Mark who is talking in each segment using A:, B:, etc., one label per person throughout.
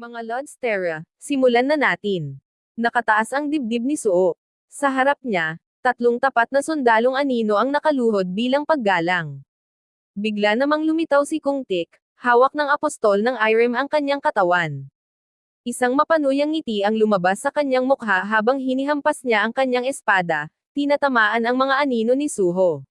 A: Mga Lodstera, simulan na natin. Nakataas ang dibdib ni Suo. Sa harap niya, tatlong tapat na sundalong anino ang nakaluhod bilang paggalang. Bigla namang lumitaw si Kung Tik, hawak ng apostol ng Irem ang kanyang katawan. Isang mapanuyang ngiti ang lumabas sa kanyang mukha habang hinihampas niya ang kanyang espada, tinatamaan ang mga anino ni Suho.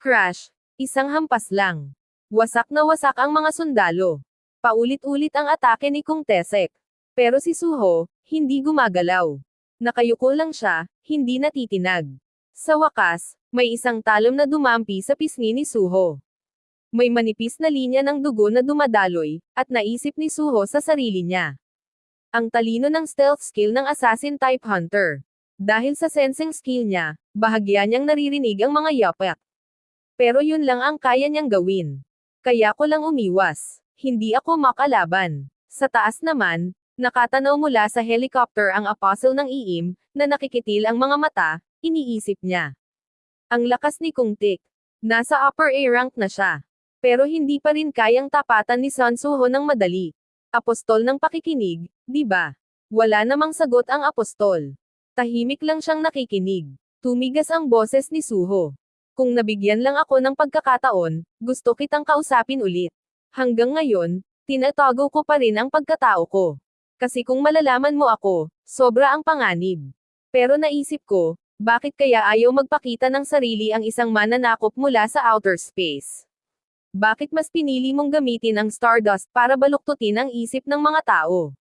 A: Crash! Isang hampas lang. Wasak na wasak ang mga sundalo. Paulit-ulit ang atake ni Kung Tesek. Pero si Suho, hindi gumagalaw. Nakayuko lang siya, hindi natitinag. Sa wakas, may isang talom na dumampi sa pisngi ni Suho. May manipis na linya ng dugo na dumadaloy, at naisip ni Suho sa sarili niya. Ang talino ng stealth skill ng assassin type hunter. Dahil sa sensing skill niya, bahagya niyang naririnig ang mga yapak. Pero yun lang ang kaya niyang gawin. Kaya ko lang umiwas. Hindi ako makalaban. Sa taas naman, nakatanaw mula sa helicopter ang apostle ng iim, na nakikitil ang mga mata, iniisip niya. Ang lakas ni Kung Tik. Nasa upper A rank na siya. Pero hindi pa rin kayang tapatan ni Sun Suho ng madali. Apostol ng pakikinig, di ba? Wala namang sagot ang apostol. Tahimik lang siyang nakikinig. Tumigas ang boses ni Suho. Kung nabigyan lang ako ng pagkakataon, gusto kitang kausapin ulit. Hanggang ngayon, tinatago ko pa rin ang pagkatao ko. Kasi kung malalaman mo ako, sobra ang panganib. Pero naisip ko, bakit kaya ayaw magpakita ng sarili ang isang mananakop mula sa outer space? Bakit mas pinili mong gamitin ang Stardust para baluktutin ang isip ng mga tao?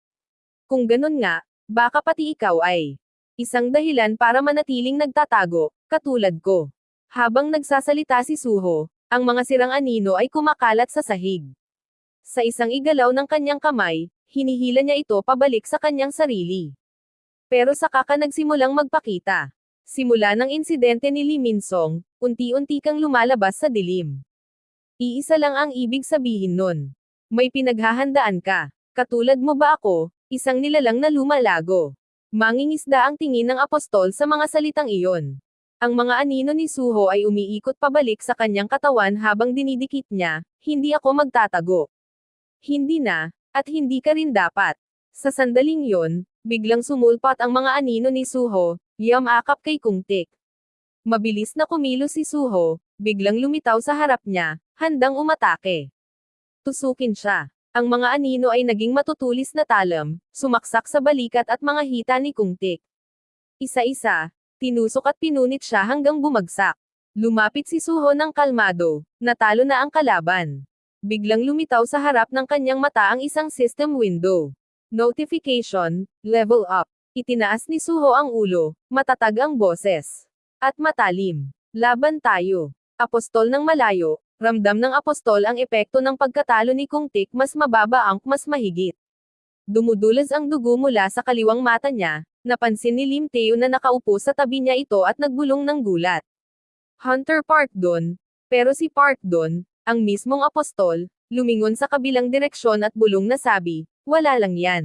A: Kung ganun nga, baka pati ikaw ay isang dahilan para manatiling nagtatago, katulad ko. Habang nagsasalita si Suho, ang mga sirang anino ay kumakalat sa sahig. Sa isang igalaw ng kanyang kamay, hinihila niya ito pabalik sa kanyang sarili. Pero saka ka nagsimulang magpakita. Simula ng insidente ni Lee Minsong, unti-unti kang lumalabas sa dilim. Iisa lang ang ibig sabihin nun. May pinaghahandaan ka. Katulad mo ba ako, isang nilalang na lumalago. Mangingisda ang tingin ng apostol sa mga salitang iyon. Ang mga anino ni Suho ay umiikot pabalik sa kanyang katawan habang dinidikit niya, hindi ako magtatago. Hindi na, at hindi ka rin dapat. Sa sandaling yon, biglang sumulpat ang mga anino ni Suho, yamakap kay Kungtik. Mabilis na kumilos si Suho, biglang lumitaw sa harap niya, handang umatake. Tusukin siya. Ang mga anino ay naging matutulis na talam, sumaksak sa balikat at mga hita ni Kungtik. Isa-isa, tinusok at pinunit siya hanggang bumagsak. Lumapit si Suho ng kalmado, natalo na ang kalaban. Biglang lumitaw sa harap ng kanyang mata ang isang system window. Notification, level up. Itinaas ni Suho ang ulo, matatag ang boses. At matalim. Laban tayo. Apostol ng malayo, ramdam ng apostol ang epekto ng pagkatalo ni Kung Tik mas mababa ang mas mahigit. Dumudulas ang dugo mula sa kaliwang mata niya, napansin ni Lim Teo na nakaupo sa tabi niya ito at nagbulong ng gulat. Hunter Park Don, pero si Park Don, ang mismong apostol, lumingon sa kabilang direksyon at bulong na sabi, wala lang yan.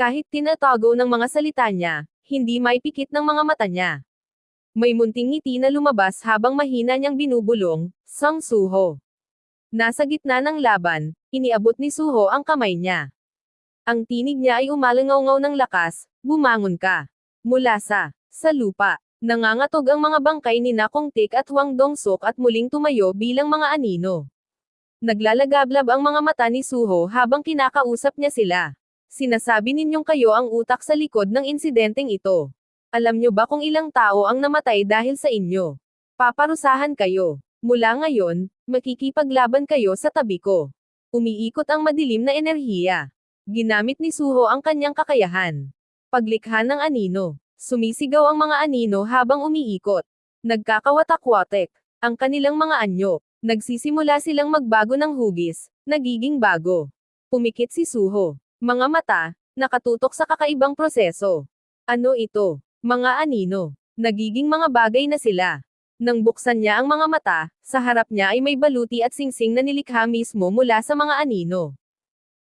A: Kahit tinatago ng mga salita niya, hindi may pikit ng mga mata niya. May munting ngiti na lumabas habang mahina niyang binubulong, Sang Suho. Nasa gitna ng laban, iniabot ni Suho ang kamay niya. Ang tinig niya ay umalangaw ng lakas, bumangon ka. Mula sa, sa lupa, nangangatog ang mga bangkay ni Nakong Tik at Wang Dongsok at muling tumayo bilang mga anino. Naglalagablab ang mga mata ni Suho habang kinakausap niya sila. Sinasabi ninyong kayo ang utak sa likod ng insidenteng ito. Alam nyo ba kung ilang tao ang namatay dahil sa inyo? Paparusahan kayo. Mula ngayon, makikipaglaban kayo sa tabi ko. Umiikot ang madilim na enerhiya. Ginamit ni Suho ang kanyang kakayahan. Paglikha ng anino. Sumisigaw ang mga anino habang umiikot. Nagkakawatak-watek. Ang kanilang mga anyo. Nagsisimula silang magbago ng hugis. Nagiging bago. Pumikit si Suho. Mga mata, nakatutok sa kakaibang proseso. Ano ito? Mga anino. Nagiging mga bagay na sila. Nang buksan niya ang mga mata, sa harap niya ay may baluti at singsing na nilikha mismo mula sa mga anino.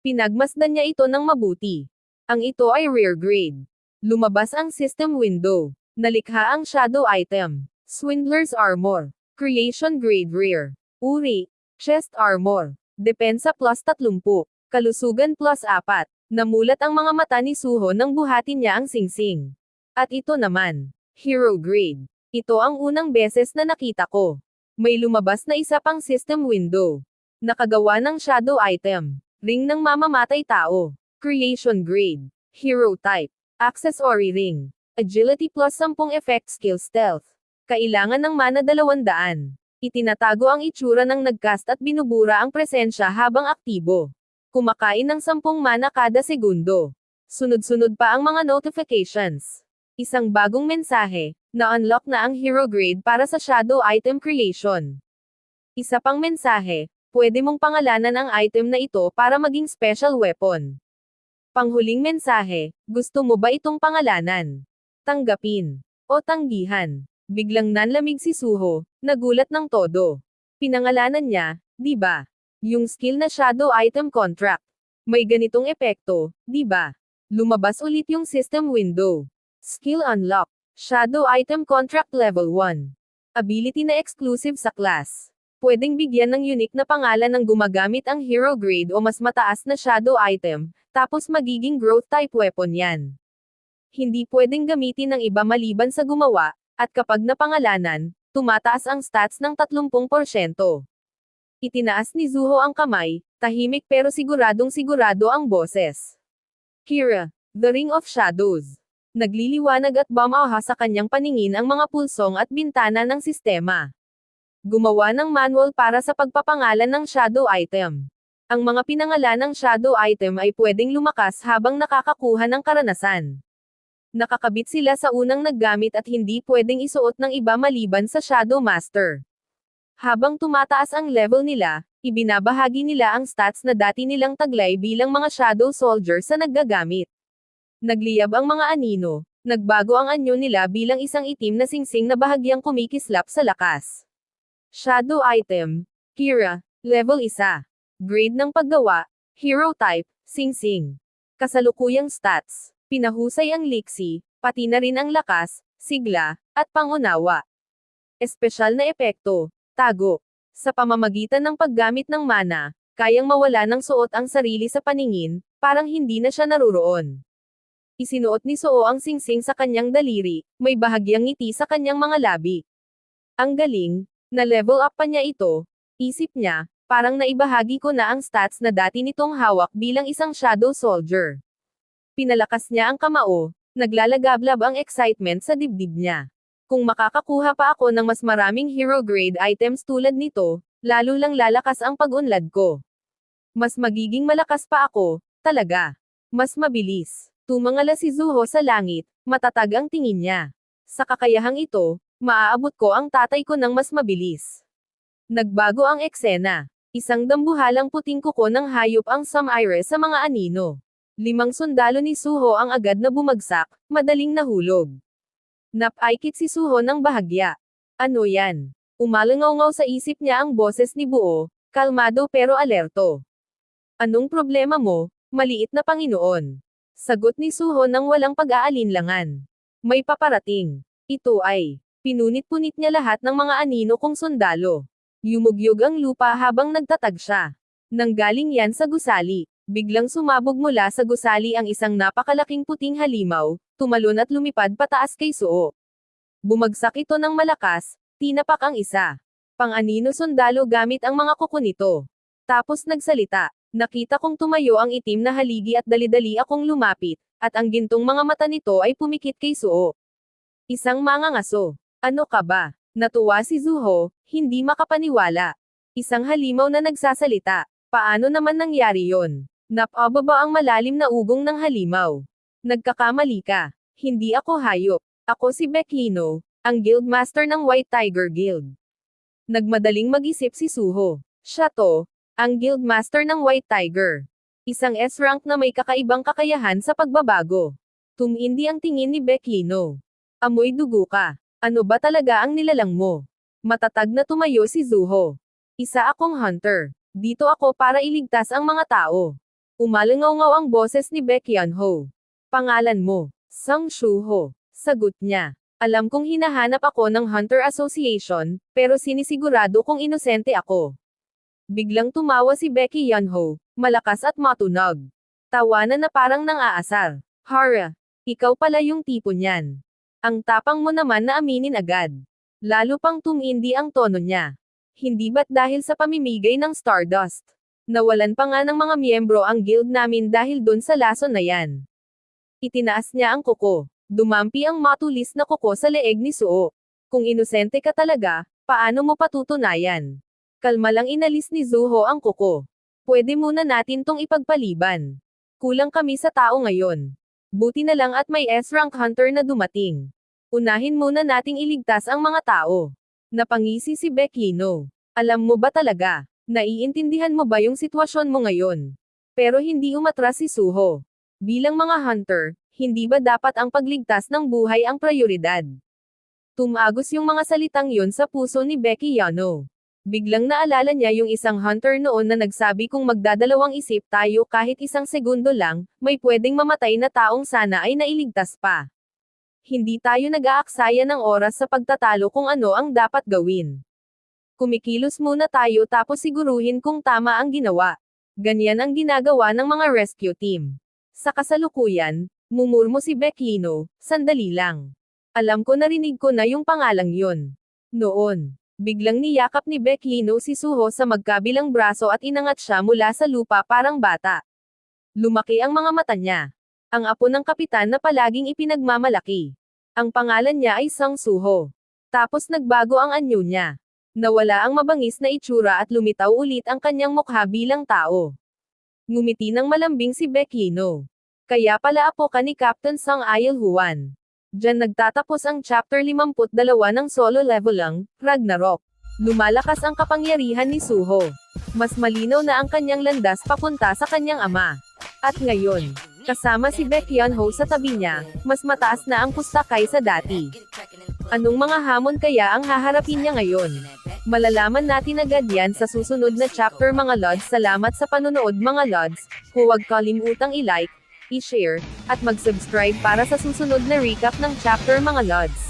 A: Pinagmasdan niya ito ng mabuti. Ang ito ay rear grade. Lumabas ang system window. Nalikha ang shadow item. Swindler's armor. Creation grade rear. Uri. Chest armor. Depensa plus 30. Kalusugan plus 4. Namulat ang mga mata ni Suho nang buhatin niya ang singsing. At ito naman, hero grade. Ito ang unang beses na nakita ko. May lumabas na isa pang system window. Nakagawa ng shadow item. Ring ng mamamatay tao. Creation grade. Hero type. Accessory ring. Agility plus 10 effect skill stealth. Kailangan ng mana 200. Itinatago ang itsura ng nagcast at binubura ang presensya habang aktibo. Kumakain ng 10 mana kada segundo. Sunod-sunod pa ang mga notifications. Isang bagong mensahe, na-unlock na ang hero grade para sa shadow item creation. Isa pang mensahe, pwede mong pangalanan ang item na ito para maging special weapon. Panghuling mensahe, gusto mo ba itong pangalanan? Tanggapin. O tanggihan. Biglang nanlamig si Suho, nagulat ng todo. Pinangalanan niya, di ba? Yung skill na shadow item contract. May ganitong epekto, di ba? Lumabas ulit yung system window. Skill unlock. Shadow item contract level 1. Ability na exclusive sa class. Pwedeng bigyan ng unique na pangalan ng gumagamit ang hero grade o mas mataas na shadow item, tapos magiging growth type weapon yan. Hindi pwedeng gamitin ng iba maliban sa gumawa, at kapag napangalanan, tumataas ang stats ng 30%. Itinaas ni Zuho ang kamay, tahimik pero siguradong sigurado ang boses. Kira, The Ring of Shadows. Nagliliwanag at bumaha sa kanyang paningin ang mga pulsong at bintana ng sistema. Gumawa ng manual para sa pagpapangalan ng shadow item. Ang mga pinangalan ng shadow item ay pwedeng lumakas habang nakakakuha ng karanasan. Nakakabit sila sa unang naggamit at hindi pwedeng isuot ng iba maliban sa Shadow Master. Habang tumataas ang level nila, ibinabahagi nila ang stats na dati nilang taglay bilang mga Shadow Soldier sa naggagamit. Nagliyab ang mga anino, nagbago ang anyo nila bilang isang itim na singsing na bahagyang kumikislap sa lakas. Shadow item, Kira, level 1. Grade ng paggawa, hero type, singsing. Kasalukuyang stats, pinahusay ang liksi, pati na rin ang lakas, sigla, at pangunawa. Espesyal na epekto, tago. Sa pamamagitan ng paggamit ng mana, kayang mawala ng suot ang sarili sa paningin, parang hindi na siya naruroon. Isinuot ni Soo ang singsing sa kanyang daliri, may bahagyang ngiti sa kanyang mga labi. Ang galing, na level up pa niya ito, isip niya, parang naibahagi ko na ang stats na dati nitong hawak bilang isang shadow soldier. Pinalakas niya ang kamao, naglalagablab ang excitement sa dibdib niya. Kung makakakuha pa ako ng mas maraming hero grade items tulad nito, lalo lang lalakas ang pag-unlad ko. Mas magiging malakas pa ako, talaga. Mas mabilis. Tumangala si Zuho sa langit, matatag ang tingin niya. Sa kakayahang ito, maaabot ko ang tatay ko ng mas mabilis. Nagbago ang eksena. Isang dambuhalang puting kuko ng hayop ang Samaire sa mga anino. Limang sundalo ni Suho ang agad na bumagsak, madaling nahulog. Napaikit si Suho ng bahagya. Ano yan? Umalangaw sa isip niya ang boses ni Buo, kalmado pero alerto. Anong problema mo, maliit na Panginoon? Sagot ni Suho nang walang pag-aalinlangan. May paparating. Ito ay, pinunit-punit niya lahat ng mga anino kong sundalo. Yumugyog ang lupa habang nagtatag siya. Nanggaling yan sa gusali. Biglang sumabog mula sa gusali ang isang napakalaking puting halimaw, tumalon at lumipad pataas kay Suo. Bumagsak ito ng malakas, tinapak ang isa. Pang-anino sundalo gamit ang mga kuko nito. Tapos nagsalita, nakita kong tumayo ang itim na haligi at dali-dali akong lumapit, at ang gintong mga mata nito ay pumikit kay Suo. Isang mangangaso. Ano ka ba? Natuwa si Zuho, hindi makapaniwala. Isang halimaw na nagsasalita. Paano naman nangyari yon? Napababa ang malalim na ugong ng halimaw. Nagkakamali ka. Hindi ako hayop. Ako si Bekino, ang guildmaster ng White Tiger Guild. Nagmadaling mag-isip si Suho. Siya to, ang guildmaster ng White Tiger. Isang S-rank na may kakaibang kakayahan sa pagbabago. Tumindi ang tingin ni Bekino. Amoy dugo ka. Ano ba talaga ang nilalang mo? Matatag na tumayo si Zuho. Isa akong hunter. Dito ako para iligtas ang mga tao. Umalangaw ang boses ni Baekhyun Ho. Pangalan mo, Sang Shuho. Sagot niya. Alam kong hinahanap ako ng Hunter Association, pero sinisigurado kong inosente ako. Biglang tumawa si Becky Yunho, malakas at matunog. Tawanan na parang nang aasar. Hara, ikaw pala yung tipo niyan. Ang tapang mo naman na aminin agad. Lalo pang tumindi ang tono niya. Hindi ba't dahil sa pamimigay ng Stardust? Nawalan pa nga ng mga miyembro ang guild namin dahil dun sa lason na yan. Itinaas niya ang kuko. Dumampi ang matulis na kuko sa leeg ni Suo. Kung inosente ka talaga, paano mo patutunayan? Kalma lang inalis ni Zuho ang kuko. Pwede muna natin tong ipagpaliban. Kulang kami sa tao ngayon. Buti na lang at may S-rank hunter na dumating. Unahin muna nating iligtas ang mga tao. Napangisi si Beckino. Alam mo ba talaga? Naiintindihan mo ba yung sitwasyon mo ngayon? Pero hindi umatras si Suho. Bilang mga hunter, hindi ba dapat ang pagligtas ng buhay ang prioridad? Tumagos yung mga salitang yon sa puso ni Becky Yano. Biglang naalala niya yung isang hunter noon na nagsabi kung magdadalawang isip tayo kahit isang segundo lang, may pwedeng mamatay na taong sana ay nailigtas pa. Hindi tayo nag-aaksaya ng oras sa pagtatalo kung ano ang dapat gawin. Kumikilos muna tayo tapos siguruhin kung tama ang ginawa. Ganyan ang ginagawa ng mga rescue team. Sa kasalukuyan, mumurmo si Beckino, sandali lang. Alam ko narinig ko na yung pangalang yun. Noon, biglang niyakap ni Beckino si Suho sa magkabilang braso at inangat siya mula sa lupa parang bata. Lumaki ang mga mata niya. Ang apo ng kapitan na palaging ipinagmamalaki. Ang pangalan niya ay Sang Suho. Tapos nagbago ang anyo niya. Nawala ang mabangis na itsura at lumitaw ulit ang kanyang mukha bilang tao. Ngumiti ng malambing si Beckino. Kaya pala apo ka ni Captain Sang Ayel Juan. Diyan nagtatapos ang chapter 52 ng solo level lang, Ragnarok. Lumalakas ang kapangyarihan ni Suho. Mas malinaw na ang kanyang landas papunta sa kanyang ama. At ngayon, kasama si Baekhyun Ho sa tabi niya, mas mataas na ang pusta kaysa dati. Anong mga hamon kaya ang haharapin niya ngayon? Malalaman natin agad yan sa susunod na chapter mga lods. Salamat sa panonood mga lods. Huwag kalimutang i-like, i-share, at mag-subscribe para sa susunod na recap ng chapter mga lods.